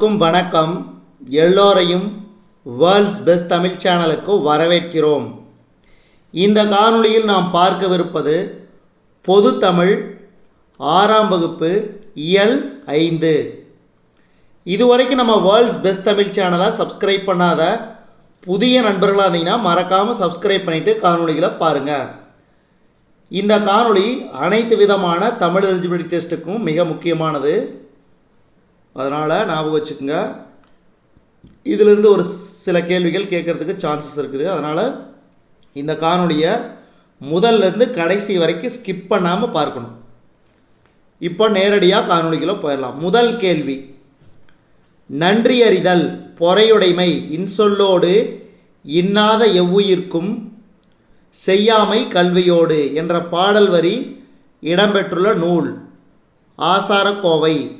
எல்லோருக்கும் வணக்கம். எல்லோரையும் வேர்ல்ட்ஸ் பெஸ்ட் தமிழ் சேனலுக்கு வரவேற்கிறோம். இந்த காணொளியில் நாம் பார்க்கவிருப்பது பொது தமிழ் ஆறாம் வகுப்பு இயல் ஐந்து. இதுவரைக்கும் நம்ம வேர்ல்ட்ஸ் பெஸ்ட் தமிழ் சேனலை சப்ஸ்கிரைப் பண்ணாத புதிய நண்பர்களாக இருந்தீங்கன்னா மறக்காமல் சப்ஸ்கிரைப் பண்ணிவிட்டு காணொளிகளை பாருங்கள் இந்த காணொளி அனைத்து விதமான தமிழ் எலிஜிபிலிட்டி டெஸ்ட்டுக்கும் மிக முக்கியமானது. அதனால் ஞாபகம் வச்சுக்கோங்க. இதிலிருந்து ஒரு சில கேள்விகள் கேட்குறதுக்கு சான்சஸ் இருக்குது. அதனால் இந்த காணொலியை முதல்லேருந்து கடைசி வரைக்கும் ஸ்கிப் பண்ணாமல் பார்க்கணும். இப்போ நேரடியாக காணொளிகளை போயிடலாம். முதல் கேள்வி. நன்றி அறிதல் பொறையுடைமை இன்சொல்லோடு இன்னாத எவ்வுயிர்க்கும் செய்யாமை கல்வியோடு என்ற பாடல் வரி இடம்பெற்றுள்ள நூல். ஆசாரக்கோவை.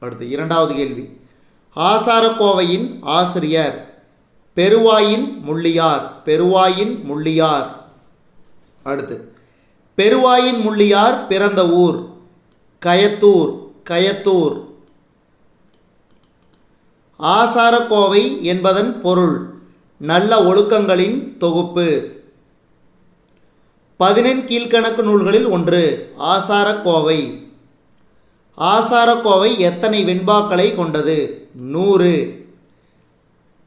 அடுத்து இரண்டாவது கேள்வி. ஆசாரக்கோவையின் ஆசிரியர் பெருவாயின் முள்ளியார் பெருவாயின் முள்ளியார். அடுத்து பெருவாயின் முள்ளியார் பிறந்த ஊர் கயத்தூர் கயத்தூர். ஆசாரக்கோவை என்பதன் பொருள் நல்ல ஒழுக்கங்களின் தொகுப்பு. பதினெண் கீழ்கணக்கு நூல்களில் ஒன்று ஆசாரக்கோவை. ஆசாரக்கோவை எத்தனை வெண்பாக்களை கொண்டது? நூறு.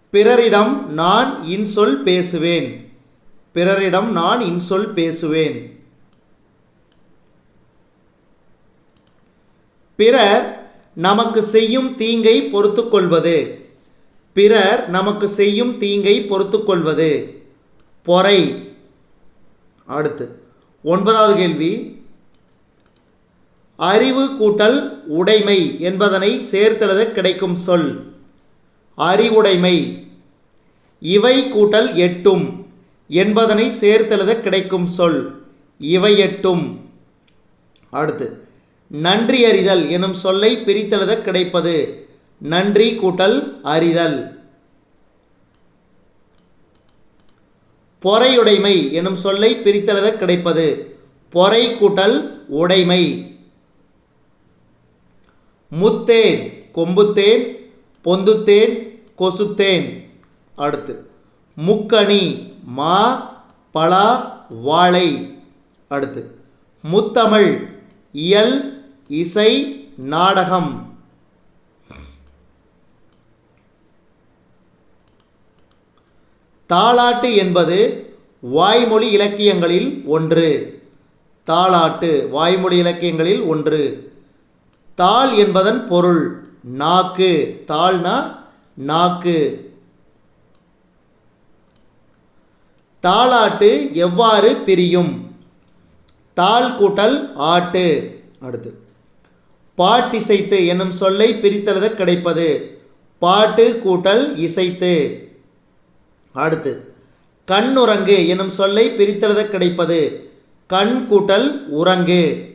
பிறரிடம் நான் இன்சொல் பேசுவேன். பிறரிடம் நான் இன்சொல் பேசுவேன். பிறர் நமக்கு செய்யும் தீங்கை பொறுத்துக்கொள்வது. பிறர் நமக்கு செய்யும் தீங்கை பொறுத்துக்கொள்வது. பொறை. அடுத்து ஒன்பதாவது கேள்வி. அறிவு கூட்டல் உடைமை என்பதனை சேர்த்தெழுத கிடைக்கும் சொல். அறிவுடைமை. இவை கூட்டல் எட்டும் என்பதனை சேர்த்தெழுத கிடைக்கும் சொல். இவை எட்டும். அடுத்து நன்றி அறிதல் எனும் சொல்லை பிரித்தெழுத கிடைப்பது. நன்றி கூட்டல் அறிதல். பொறையுடைமை எனும் சொல்லை பிரித்தெழுத கிடைப்பது. பொறை கூட்டல் உடைமை. முத்தேன் கொம்புத்தேன் பொந்துத்தேன் கொசுத்தேன். அடுத்து முக்கணி மா பலா வாழை. அடுத்து முத்தமிழ் இயல் இசை நாடகம். தாலாட்டு என்பது வாய்மொழி இலக்கியங்களில் ஒன்று. தாலாட்டு வாய்மொழி இலக்கியங்களில் ஒன்று. தாள் என்பதன் பொருள். நாக்கு. தாள்னா நாக்கு. தாளாட்டு எவ்வாறு பிரியும்? தாள் கூட்டல் ஆட்டு. அடுத்து. பாட்டிசைத்து என்னும் சொல்லை பிரித்தெழுத கிடைப்பது? பாட்டு கூட்டல் இசைத்து. அடுத்து. கண்ணுறங்கு என்னும் சொல்லை பிரித்தெழுத கிடைப்பது? கண் கூட்டல் உறங்கு.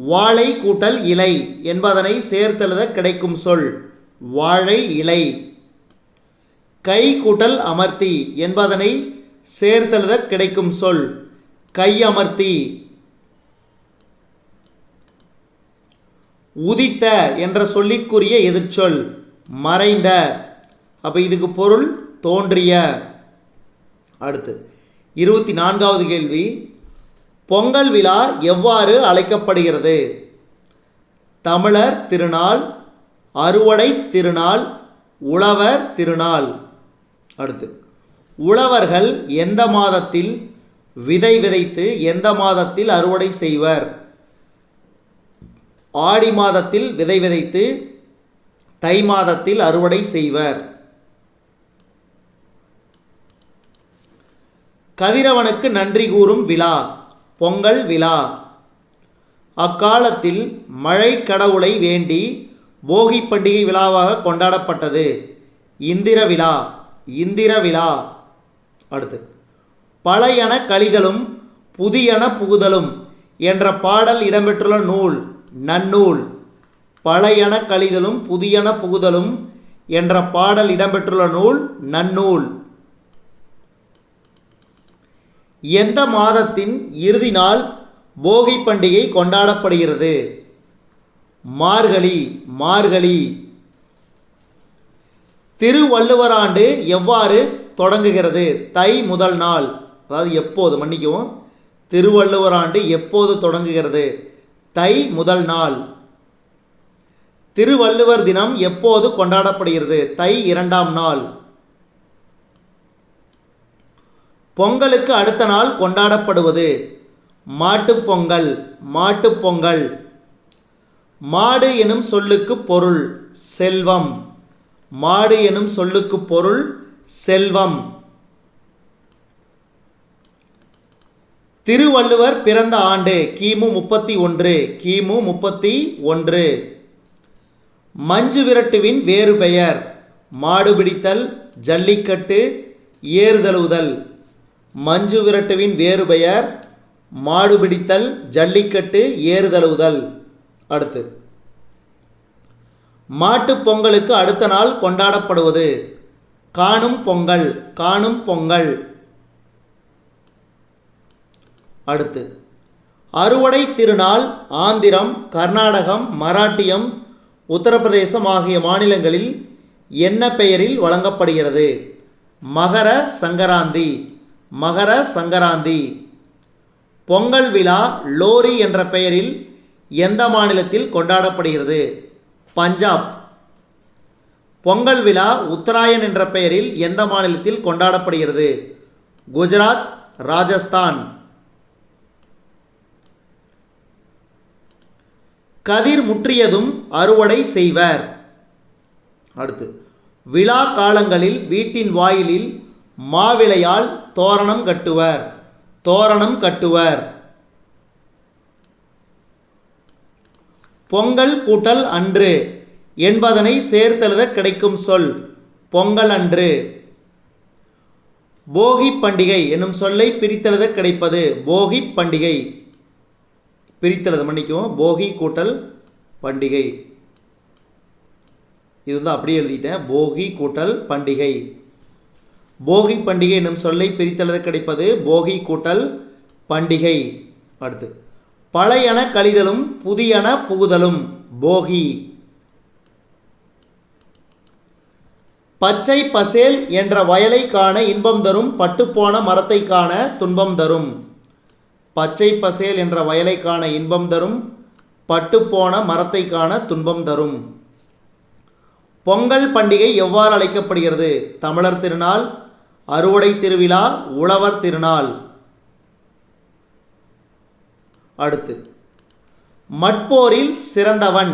வாழை கூட்டல் இலை என்பதனை சேர்த்தெழுத கிடைக்கும் சொல். வாழை இலை. கை கூட்டல் அமர்த்தி என்பதனை சேர்த்தெழுத கிடைக்கும் சொல். கையமர்த்தி உதித்த என்ற சொல்லிக்குரிய எதிர்ச்சொல். மறைந்த. அப்போ இதுக்கு பொருள் தோன்றிய. அடுத்து இருபத்தி நான்காவது கேள்வி. பொங்கல் விழா எவ்வாறு அழைக்கப்படுகிறது? தமிழர் திருநாள் அறுவடை திருநாள் உழவர் திருநாள். அடுத்து உழவர்கள் எந்த மாதத்தில் விதை விதைத்து எந்த மாதத்தில் அறுவடை செய்வர்? ஆடி மாதத்தில் விதை விதைத்து தை மாதத்தில் அறுவடை செய்வர். கதிரவனுக்கு நன்றி கூறும் விழா. பொங்கல் விழா. அக்காலத்தில் மழை கடவுளை வேண்டி போகி பண்டிகை விழாவாக கொண்டாடப்பட்டது. இந்திர விழா இந்திர விழா. அடுத்து பழையன கழிதலும் புதியன புகுதலும் என்ற பாடல் இடம்பெற்றுள்ள நூல் நன்னூல். பழையன கழிதலும் புதியன புகுதலும் என்ற பாடல் இடம்பெற்றுள்ள நூல் நன்னூல். எந்த மாதத்தின் இறுதி நாள் போகி பண்டிகை கொண்டாடப்படுகிறது? மார்கழி மார்கழி. திருவள்ளுவராண்டு எவ்வாறு தொடங்குகிறது? தை முதல் நாள் அதாவது எப்போது? மன்னிக்கவும். திருவள்ளுவராண்டு எப்போது தொடங்குகிறது? தை முதல் நாள். திருவள்ளுவர் தினம் எப்போது கொண்டாடப்படுகிறது? தை இரண்டாம் நாள். பொங்கலுக்கு அடுத்த நாள் கொண்டாடப்படுவது. மாட்டுப்பொங்கல் மாட்டுப்பொங்கல் மாடு எனும் சொல்லுக்கு பொருள் செல்வம். மாடு எனும் சொல்லுக்கு பொருள் செல்வம். திருவள்ளுவர் பிறந்த ஆண்டு கிமு முப்பத்தி ஒன்று கிமு முப்பத்தி ஒன்று. மஞ்சு விரட்டுவின் வேறு பெயர் மாடு பிடித்தல் ஜல்லிக்கட்டு ஏறுதழுவுதல் மஞ்சு விரட்டுவின் வேறு பெயர் மாடு பிடித்தல் ஜல்லிக்கட்டு ஏறுதழுவுதல் அடுத்து. மாட்டு பொங்கலுக்கு அடுத்த நாள் கொண்டாடப்படுவது காணும் பொங்கல் காணும் பொங்கல். அடுத்து. அறுவடை திருநாள் ஆந்திரம் கர்நாடகம் மராட்டியம் உத்தரப்பிரதேசம் ஆகிய மாநிலங்களில் என்ன பெயரில் வழங்கப்படுகிறது? மகர சங்கராந்தி. மகர சங்கராந்தி. பொங்கல் விழா லோரி என்ற பெயரில் எந்த மாநிலத்தில் கொண்டாடப்படுகிறது? பஞ்சாப். பொங்கல் விழா உத்தராயன் என்ற பெயரில் எந்த மாநிலத்தில் கொண்டாடப்படுகிறது? குஜராத் ராஜஸ்தான். கதிர் முற்றியதும் அறுவடை செய்வர். அடுத்து விழா காலங்களில் வீட்டின் வாயிலில் மாவிளையால் தோரணம் கட்டுவர். தோரணம் கட்டுவர். பொங்கல் கூட்டல் அன்று என்பதனை சேர்த்தெழுத கிடைக்கும் சொல் பொங்கல் அன்று. போகி பண்டிகை என்னும் சொல்லை பிரித்தெழுத கிடைப்பது போகி பண்டிகை. பிரித்தெழுத மன்னிக்கவும் போகி கூட்டல் பண்டிகை. இது வந்து அப்படியே எழுதிட்டேன் போகி கூட்டல் பண்டிகை. போகி பண்டிகை என்னும் சொல்லை பிரித்தெழுத கிடைப்பது போகி கூட்டல் பண்டிகை. அடுத்து பழையன கழிதலும் புதியன புகுதலும் போகி. பச்சை பசேல் என்ற வயலை காண இன்பம் தரும் பட்டுப்போன மரத்தை காண துன்பம் தரும். பச்சை பசேல் என்ற வயலை காண இன்பம் தரும் பட்டுப்போன மரத்தை காண துன்பம் தரும். பொங்கல் பண்டிகை எவ்வாறு அழைக்கப்படுகிறது? தமிழர் திருநாள் அறுவடை திருவிழா உழவர் திருநாள். அடுத்து மட்போரில் சிறந்தவன்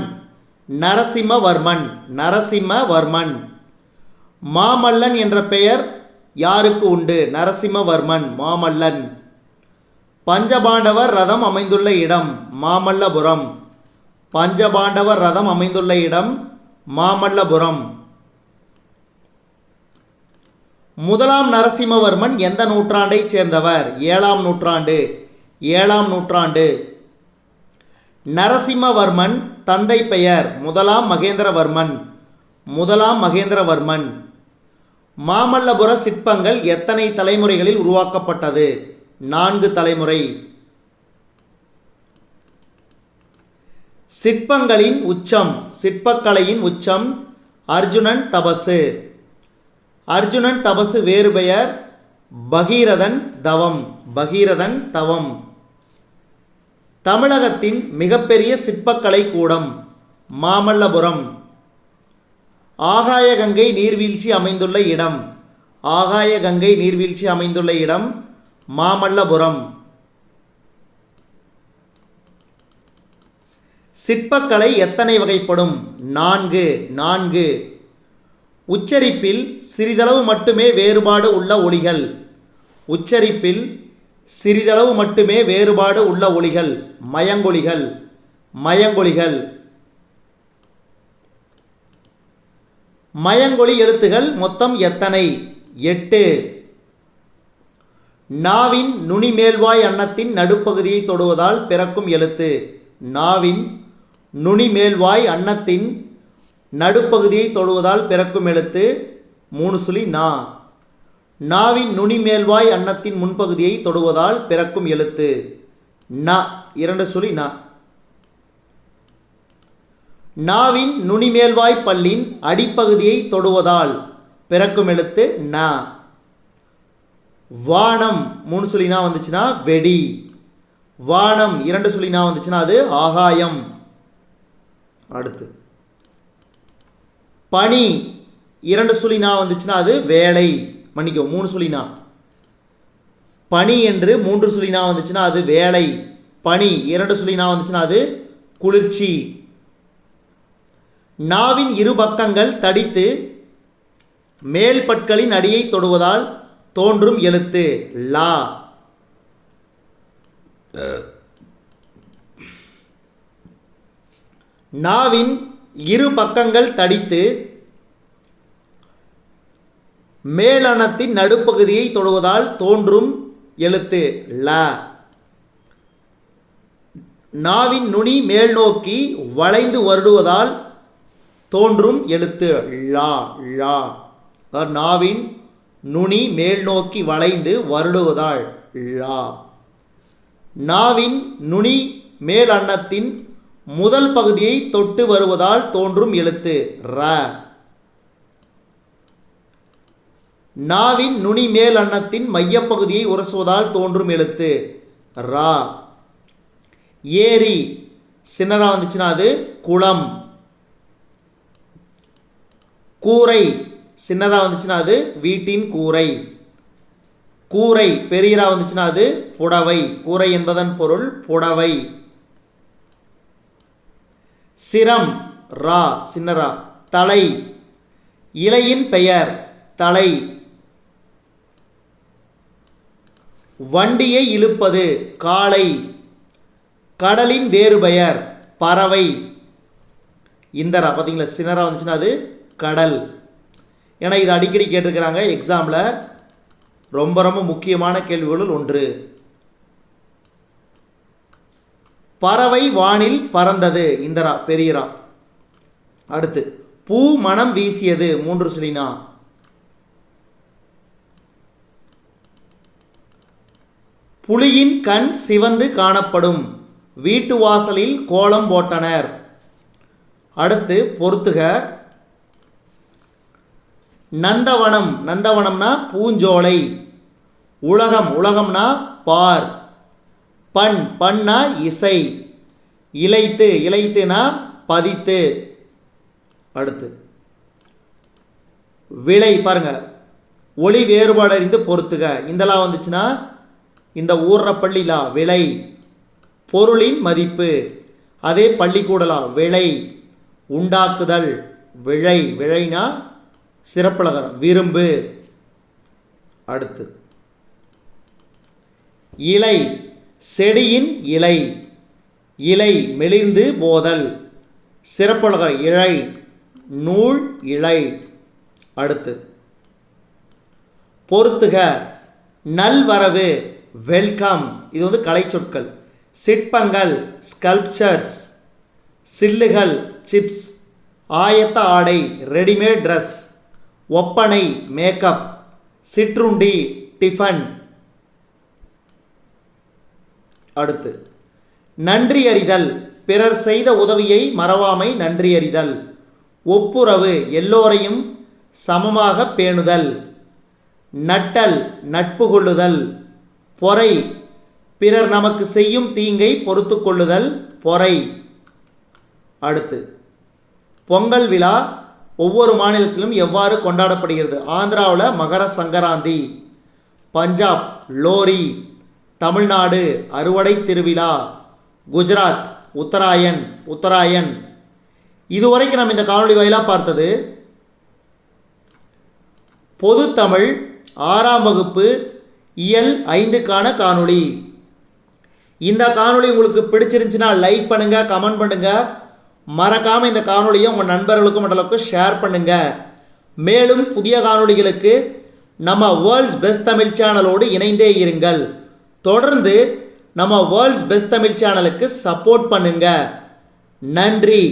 நரசிம்மவர்மன் நரசிம்மவர்மன். மாமல்லன் என்ற பெயர் யாருக்கு உண்டு? நரசிம்மவர்மன் மாமல்லன். பஞ்சபாண்டவர் ரதம் அமைந்துள்ள இடம் மாமல்லபுரம். பஞ்சபாண்டவர் ரதம் அமைந்துள்ள இடம் மாமல்லபுரம். முதலாம் நரசிம்மவர்மன் எந்த நூற்றாண்டைச் சேர்ந்தவர்? ஏழாம் நூற்றாண்டு. ஏழாம் நூற்றாண்டு. நரசிம்மவர்மன் தந்தை பெயர் முதலாம் மகேந்திரவர்மன். முதலாம் மகேந்திரவர்மன். மாமல்லபுர சிற்பங்கள் எத்தனை தலைமுறைகளில் உருவாக்கப்பட்டது? நான்கு தலைமுறை. சிற்பங்களின் உச்சம். சிற்பக்கலையின் உச்சம். அர்ஜுனன் தபசு. அர்ஜுனன் தபசு வேறு பெயர் பகீரதன் தவம் பகீரதன் தவம். தமிழகத்தின் மிகப்பெரிய சிற்பக்கலை கூடம் மாமல்லபுரம். ஆகாயகங்கை நீர்வீழ்ச்சி அமைந்துள்ள இடம் ஆகாயகங்கை நீர்வீழ்ச்சி அமைந்துள்ள இடம் மாமல்லபுரம். சிற்பக்கலை எத்தனை வகைப்படும்? நான்கு நான்கு. உச்சரிப்பில் சிறிதளவு மட்டுமே வேறுபாடு உள்ள ஒளிகள். உச்சரிப்பில் சிறிதளவு மட்டுமே வேறுபாடு உள்ள ஒளிகள். மயங்கொலிகள் மயங்கொலிகள் மயங்கொலி எழுத்துகள் மொத்தம் எத்தனை? எட்டு. நாவின் நுனிமேல்வாய் அன்னத்தின் நடுப்பகுதியை தொடுவதால் பிறக்கும் எழுத்து. நாவின் நுனிமேல்வாய் அன்னத்தின் நடுப்பகுதியை தொடுவதால் பிறக்கும் எழுத்து மூணு சுழி நா. நாவின் நுனிமேல்வாய் அன்னத்தின் முன்பகுதியை தொடுவதால் பிறக்கும் எழுத்து ந. இரண்டு சுழி ந. நாவின் நுனிமேல்வாய் பல்லின் அடிப்பகுதியை தொடுவதால் பிறக்கும் எழுத்து ந. வானம் மூணு சுழினா வந்துச்சுன்னா வெடி. வானம் இரண்டு சுழினா வந்துச்சுன்னா அது ஆகாயம். அடுத்து பனி. இரண்டு சுழினா வந்துச்சுன்னா அது வேலை. மன்னிக்கோ மூணு சுழினா பனி என்று மூன்று சுழினா வந்துச்சுன்னா அது வேலை. பனி இரண்டு சுழினா வந்துச்சுன்னா அது குளிர்ச்சி. நாவின் இரு பக்கங்கள் தடித்து மேல் பற்களின் அடியை தொடுவதால் தோன்றும் எழுத்து. லா. நாவின் இரு பக்கங்கள் தடித்து மேலணத்தின் நடுப்பகுதியை தொடுவதால் தோன்றும் எழுத்து. ல நாவின் நுனி மேல் நோக்கி வளைந்து வருடுவதால் தோன்றும் எழுத்து. லா லா அதாவது நாவின் நுனி மேல் நோக்கி வளைந்து வருடுவதால் லா நாவின் நுனி மேல் அன்னத்தின் முதல் பகுதியை தொட்டு வருவதால் தோன்றும் எழுத்து. ர நாவின் நுனி மேல் அன்னத்தின் மையப்பகுதியை உரசுவதால் தோன்றும் எழுத்து. ரா. ஏரி. சின்னரா வந்துச்சுன்னா அது குளம். கூரை. சின்னராக வந்துச்சுன்னா அது வீட்டின் கூரை. கூரை பெரியராக வந்துச்சுன்னா அது புடவை. கூரை என்பதன் பொருள் புடவை. சிரம். ரா. சின்னரா தலை. இலையின் பெயர் தலை. வண்டியை இழுப்பது காளை. கடலின் வேறு பெயர் பறவை. இந்தரா பார்த்தீங்களா சின்னரா வந்துச்சுன்னா அது கடல். ஏன்னா இது அடிக்கடி கேட்டிருக்கிறாங்க எக்ஸாமில் ரொம்ப ரொம்ப முக்கியமான கேள்விகளுள் ஒன்று. பறவை வானில் பறந்தது இந்தரா பெரியரா அடுத்து பூ மனம் வீசியது மூன்று சுழினா புலியின் கண் சிவந்து காணப்படும். வீட்டு வாசலில் கோலம் போட்டனர். அடுத்து பொறுத்துக. நந்தவனம். நந்தவனம்னா பூஞ்சோலை. உலகம். உலகம்னா பார். பண். பண்ணா இசை. இலைத்து. இலைத்துனா பதித்து. அடுத்து. விலை பாருங்க. ஒளி வேறுபாடு அறிந்து பொறுத்துக. இந்தலாம் வந்துச்சுன்னா இந்த ஊர்ற பள்ளிலா விலை பொருளின் மதிப்பு. அதே பள்ளிக்கூடலா விலை உண்டாக்குதல். விழை. விழைனா சிறப்பழகரம் விரும்பு. அடுத்து. இலை. செடியின் இலை. இலை மெலிந்து போதல் சிறப்பழக இழை. நூல் இழை. அடுத்து. பொறுத்துக. நல்வரவு. வெல்கம். இது வந்து கலைச்சொற்கள். சிற்பங்கள் ஸ்கல்ப்சர்ஸ் சில்லுகள் சிப்ஸ் ஆயத்த ஆடை ரெடிமேட் ட்ரெஸ் ஒப்பனை மேக்கப் சிற்றுண்டி டிஃபன் அடுத்து நன்றி அறிதல் பிறர் செய்த உதவியை மறவாமை நன்றி அறிதல் ஒப்புரவு எல்லோரையும் சமமாக பேணுதல். நட்டல் நட்பு கொள்ளுதல் பொறை. பிறர் நமக்கு செய்யும் தீங்கை பொறுத்து கொள்ளுதல் பொறை. அடுத்து பொங்கல் விழா ஒவ்வொரு மாநிலத்திலும் எவ்வாறு கொண்டாடப்படுகிறது? ஆந்திராவில் மகர சங்கராந்தி பஞ்சாப் லோரி தமிழ்நாடு அறுவடை திருவிழா குஜராத் உத்தராயன் உத்தராயன். இதுவரைக்கும் நம்ம இந்த காணொலி வாயிலாக பார்த்தது பொதுத்தமிழ் ஆறாம் வகுப்பு இயல் ஐந்துக்கான காணொளி. இந்த காணொளி உங்களுக்கு பிடிச்சிருந்துச்சுன்னா லைக் பண்ணுங்கள் கமெண்ட் பண்ணுங்கள் மறக்காமல் இந்த காணொலியை உங்கள் நண்பர்களுக்கும் மற்றளவுக்கு ஷேர் பண்ணுங்கள் மேலும் புதிய காணொளிகளுக்கு நம்ம வேர்ல்ட்ஸ் பெஸ்ட் தமிழ் சேனலோடு இணைந்தே இருங்கள். தொடர்ந்து நம்ம வேர்ல்ட்ஸ் பெஸ்ட் தமிழ் சேனலுக்கு சப்போர்ட் பண்ணுங்கள் நன்றி.